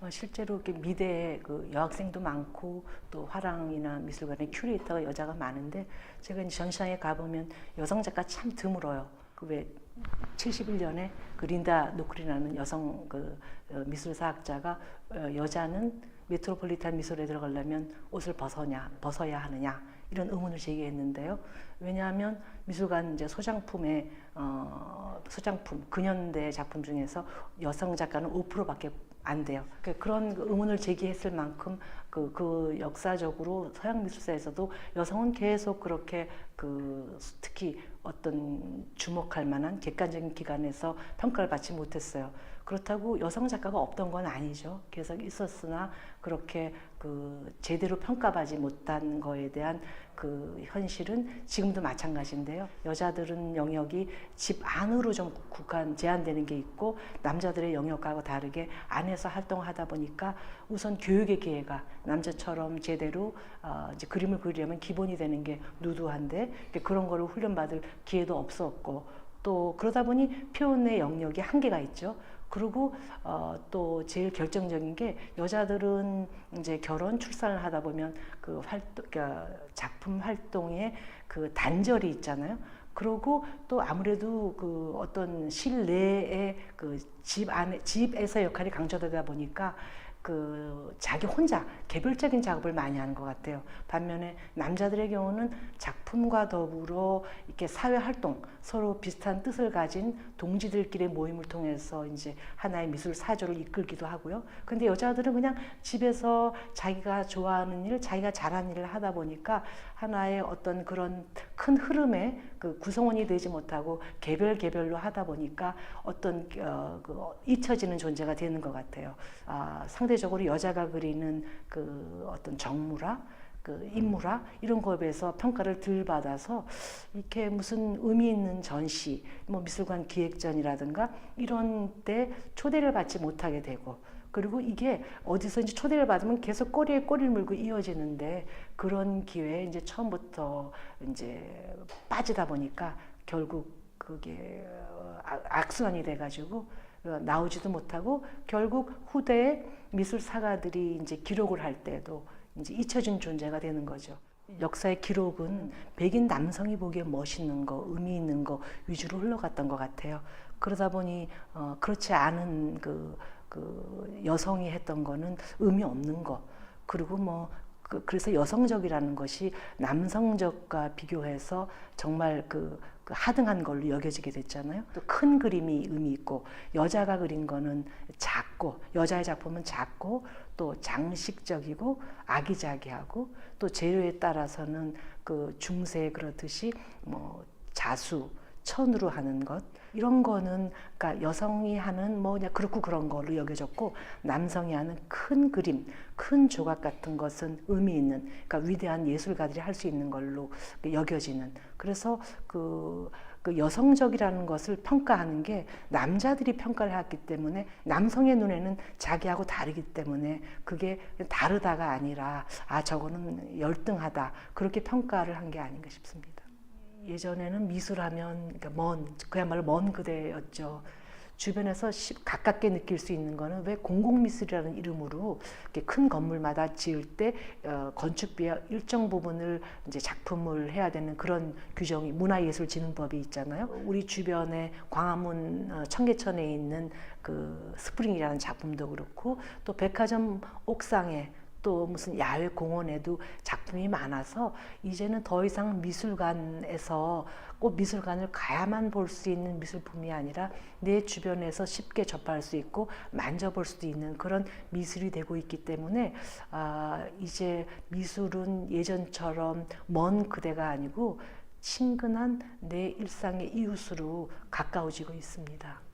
어, 실제로 이렇게 미대에 그 여학생도 많고 또 화랑이나 미술관에 큐레이터가 여자가 많은데 제가 전시장에 가보면 여성 작가 참 드물어요. 그왜 71년에 그 린다 노크리라는 여성 그 어, 미술사학자가 어, 여자는 메트로폴리탄 미술에 들어가려면 옷을 벗어냐 벗어야 하느냐 이런 의문을 제기했는데요. 왜냐하면 미술관 이제 소장품의 어, 소장품 근현대 작품 중에서 여성 작가는 5%밖에 안 돼요. 그러니까 그런 그 의문을 제기했을 만큼 그, 그 역사적으로 서양 미술사에서도 여성은 계속 그렇게 그 특히 어떤 주목할 만한 객관적인 기관에서 평가를 받지 못했어요. 그렇다고 여성 작가가 없던 건 아니죠. 계속 있었으나 그렇게 그 제대로 평가받지 못한 거에 대한 그 현실은 지금도 마찬가지인데요. 여자들은 영역이 집 안으로 좀 국한 제한되는 게 있고 남자들의 영역하고 다르게 안에서 활동하다 보니까 우선 교육의 기회가 남자처럼 제대로 어 이제 그림을 그리려면 기본이 되는 게 누드한데 그런 거를 훈련받을 기회도 없었고 또 그러다 보니 표현의 영역이 한계가 있죠. 그리고 어, 또 제일 결정적인 게 여자들은 이제 결혼 출산을 하다 보면 그 활동 그러니까 작품 활동에 그 단절이 있잖아요. 그러고 또 아무래도 그 어떤 실내의 그 집 안에 집에서 역할이 강조되다 보니까 그 자기 혼자 개별적인 작업을 많이 하는 것 같아요. 반면에 남자들의 경우는 작품과 더불어 이렇게 사회 활동 서로 비슷한 뜻을 가진 동지들끼리의 모임을 통해서 이제 하나의 미술 사조를 이끌기도 하고요. 근데 여자들은 그냥 집에서 자기가 좋아하는 일, 자기가 잘하는 일을 하다 보니까 하나의 어떤 그런 큰 흐름에 그 구성원이 되지 못하고 개별 개별로 하다 보니까 어떤 어, 그 잊혀지는 존재가 되는 것 같아요. 아, 상대 적으로 여자가 그리는 그 어떤 정무라 그 인물화 이런 거에 비해서 평가를 덜 받아서 이렇게 무슨 의미 있는 전시, 뭐 미술관 기획전이라든가 이런 때 초대를 받지 못하게 되고 그리고 이게 어디서인지 초대를 받으면 계속 꼬리에 꼬리를 물고 이어지는데 그런 기회에 이제 처음부터 이제 빠지다 보니까 결국 그게 악- 악순환이 돼가지고 어, 나오지도 못하고 결국 후대에 미술사가들이 이제 기록을 할 때도 이제 잊혀진 존재가 되는 거죠. 역사의 기록은 백인 남성이 보기에 멋있는 거, 의미 있는 거 위주로 흘러갔던 것 같아요. 그러다 보니 어, 그렇지 않은 그, 그 여성이 했던 거는 의미 없는 거. 그리고 뭐 그, 그래서 여성적이라는 것이 남성적과 비교해서 정말 그, 그 하등한 걸로 여겨지게 됐잖아요. 또 큰 그림이 의미 있고 여자가 그린 거는 작고 여자의 작품은 작고 또 장식적이고 아기자기하고 또 재료에 따라서는 그 중세 그렇듯이 뭐 자수 천으로 하는 것 이런 거는 그러니까 여성이 하는 뭐 그냥 그렇고 그런 걸로 여겨졌고 남성이 하는 큰 그림, 큰 조각 같은 것은 의미 있는 그러니까 위대한 예술가들이 할 수 있는 걸로 여겨지는 그래서 그, 그 여성적이라는 것을 평가하는 게 남자들이 평가를 했기 때문에 남성의 눈에는 자기하고 다르기 때문에 그게 다르다가 아니라 아 저거는 열등하다 그렇게 평가를 한 게 아닌가 싶습니다. 예전에는 미술하면 그러니까 먼 그야말로 먼 그대였죠. 주변에서 시- 가깝게 느낄 수 있는 거는 왜 공공미술이라는 이름으로 큰 건물마다 지을 때 어, 건축비의 일정 부분을 이제 작품을 해야 되는 그런 규정이 문화예술진흥법이 있잖아요. 우리 주변에 광화문 어, 청계천에 있는 그 스프링이라는 작품도 그렇고 또 백화점 옥상에 또 무슨 야외 공원에도 작품이 많아서 이제는 더 이상 미술관에서 꼭 미술관을 가야만 볼 수 있는 미술품이 아니라 내 주변에서 쉽게 접할 수 있고 만져볼 수도 있는 그런 미술이 되고 있기 때문에 아, 이제 미술은 예전처럼 먼 그대가 아니고 친근한 내 일상의 이웃으로 가까워지고 있습니다.